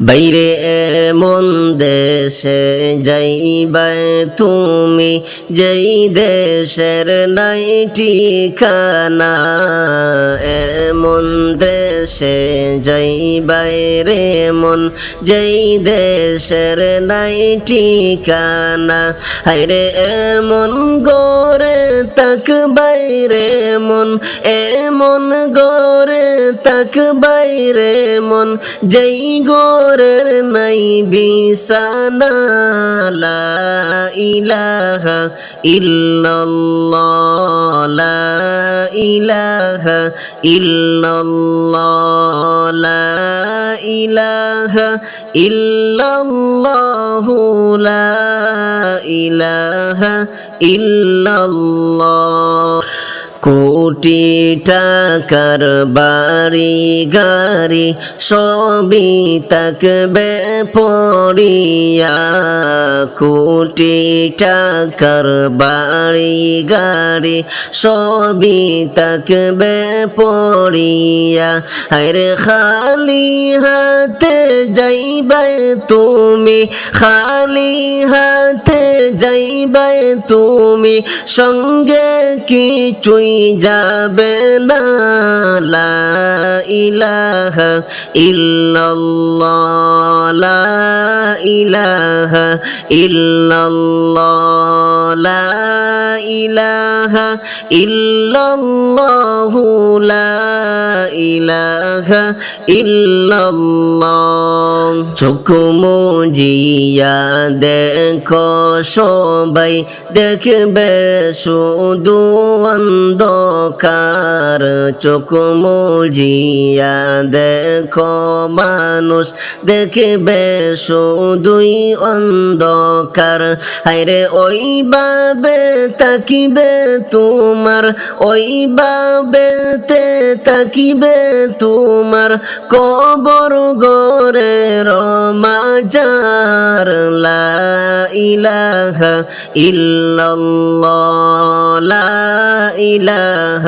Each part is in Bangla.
বাইরে এমন দেশে যাইবাই তুমি, যেই দেশের নাই ঠিকানা, এমন দেশে যাইবাই রে মন যেই দেশের নাই ঠিকানা। হাইরে এমন গোরে তাক বাইরে মন, এমন গোরে তাক বাইরে মন, যেই গোরের নাই বিছানা, লা ইলাহা ইল্লাল্লাহ, লা ইলাহা ইল্লাল্লাহ, লা ইলাহা ইল্লাল্লাহ, লা ইলাহা ইল্লাল্লাহ। কোটি টাকার বাড়ি গাড়ি সবই তাকবে পড়িয়া। কোটি টাকার বাড়ি গাড়ি সবই তাকবে পড়িয়া। আরে খালি হাতে যাইবে তুমি, খালি হাতে যাইবে তুমি। সঙ্গে কিছুই যাবে না লা ইলাহা ইল্লাল্লাহ, লা ইলাহা ইল্লাল্লাহ, লা ইলাহা ইল্লাল্লাহ, লা ইলাহা ইল্লাল্লাহ। চোখ মুজিয়া দেখো সবাই দেখবে শুধু অন্ধকার চোখ মুজিয়া দেখো মানুষ দেখবে শুধুই অন্ধকার। হাইরে ওই বাবে তাকিবে তোমার ওই বাবেতে তাকিবে তোমার। কবর গরে রমাজার, লা ইলাহা ইল্লাল্লাহ, লা ইলাহা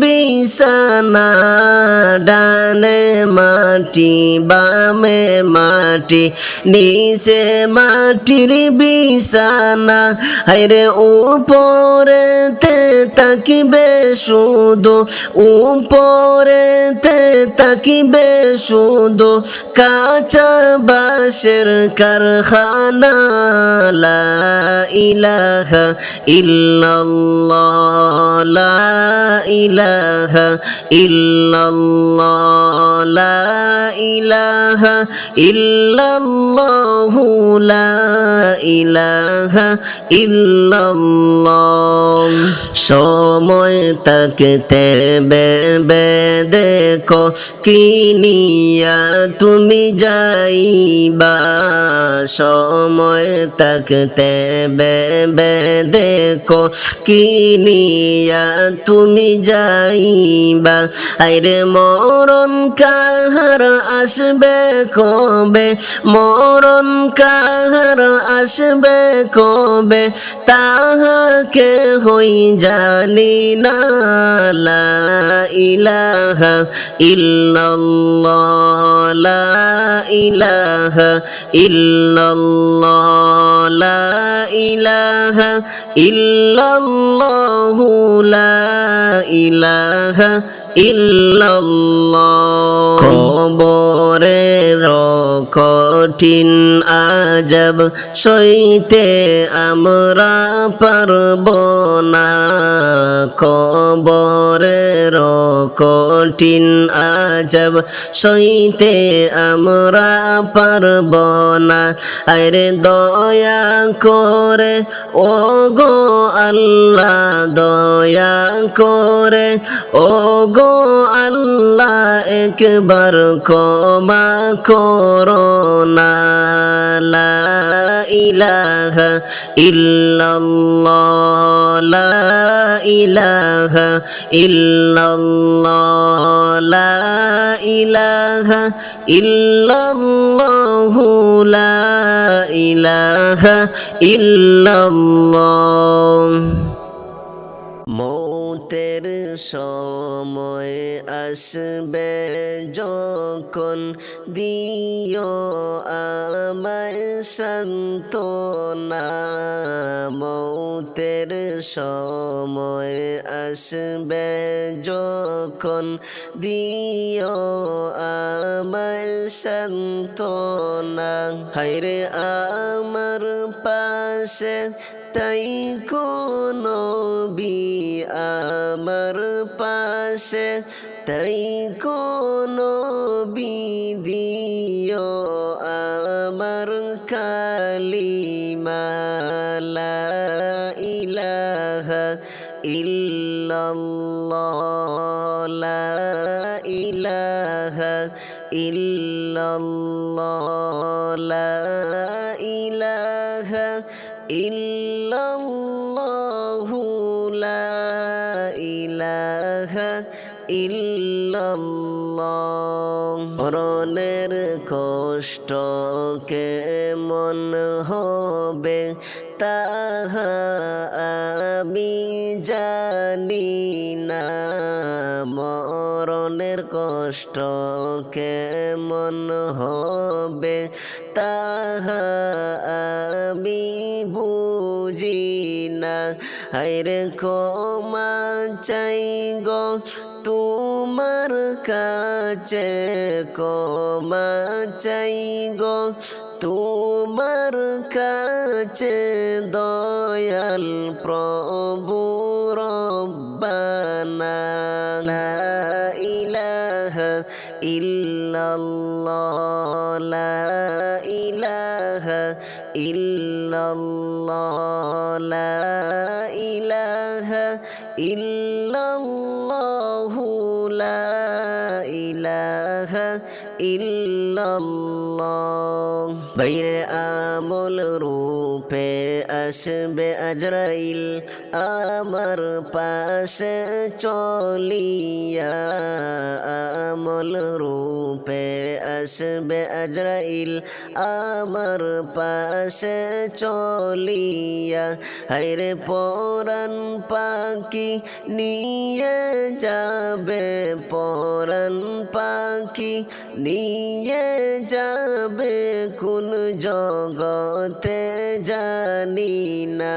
বিছানা ডানে মাটি, বামে মাটি, নিচে মাটির বিছানা। হাইরে উপরেতে তাকিবে শুধু, উপরেতে তাকিবে শুধু কাঁচা বাসের কারখানা। লা ইলাহা ইল্লাল্লাহ, লা ইলাহা ইল্লাল্লাহ, লা ইলাহা ইল্লাল্লাহ লা ইলাহা ইল্লাল্লাহ। সময় তাকতে বেবে দেখো কিনিয়া তুমি যাইবা। সময় তাকতে বেবে দেখো কিনিয়া তুমি যাইবা। আইরে মরণ কাহার আসবে কবে? মরণ কাহার আসবে কবে? তাহাকে হই জানি না। লা ইলাহা ইল্লাল্লাহ। লা ইলাহা ইল্লাল্লাহ। লা ইলাহা ইল্লাল্লাহ লা ইলাহা কঠিন আজব সইতে আমরা পারব না। কবরের কঠিন আজব সইতে আমরা পারব না। আরে দয়া করে ও গো আল্লাহ, দয়া করে ও গো আল্লাহ একবার ক্ষমা করো না, লা ইলাহা ইল্লাল্লাহ, লা ইলাহা ইল্লাল্লাহ, লা ইলাহা লা ইলাহা ইল্লাল্লাহ। মৌতের সময় আসবে যখন দিও আমায় সান্ত্বনা। মৌতের সময় আসবে যখন দিও আমায় সান্ত্বনা। হাইরে আমার পাশে তাই কোনো পাশে তাই কোনো বিদিও আমার কালিমালা ইলাহা ইল্লাল্লাহ ইলাহা ইল্লাল্লাহ ইলাহা মরণের কষ্ট কেমন হবে? তাহা আমি জানি না। মরণের কষ্ট কেমন হবে? তাহা আমি বুঝি না। হাইরে ক্ষমা চাই গো। কাছে ক্ষমা চাই গো। তোমার কাছে দয়াল প্রভু রব্বানা। ইলাহা ইল্লাল্লাহ। ইলাহা ইল্লাল্লাহ। ইলাহা ইল্লাল্লাহু। ইল্লাল্লাহ। বাইরে আমল রূপে আসবে আজরাইল। আমার পাশে চলিয়া আমল রূপে আসবে আজরাইল। আমার পাশে চলিয়া হাইরে পরাণ পাখি নিয়ে যাবে, পরাণ পাখি নিয়ে যাবে, কোন জগতে জানি না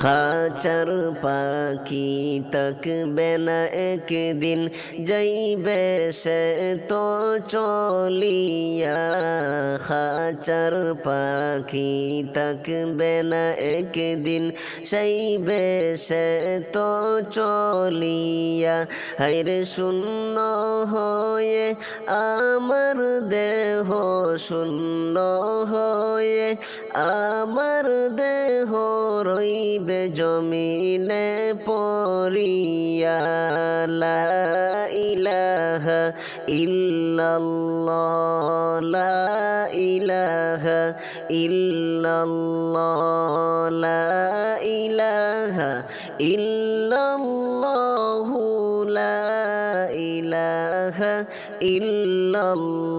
খাচার পাখি তকবে না একদিন যাইবে সে তো চলিয়া খাচার পাখি তকবে না একদিন সাইবে সে তো চলিয়া হাইরে শূন্য হয়ে আমার দেহ শূন্য হয়ে আমার দেহ রইবে জমিনে পড়িয়া, লা ইলাহা ইল্লাল্লাহ, লা ইলাহা ইল্লাল্লাহ, লা ইলাহা ইল্লাল্লাহু, লা ইলাহা ইল্লাল্লাহ।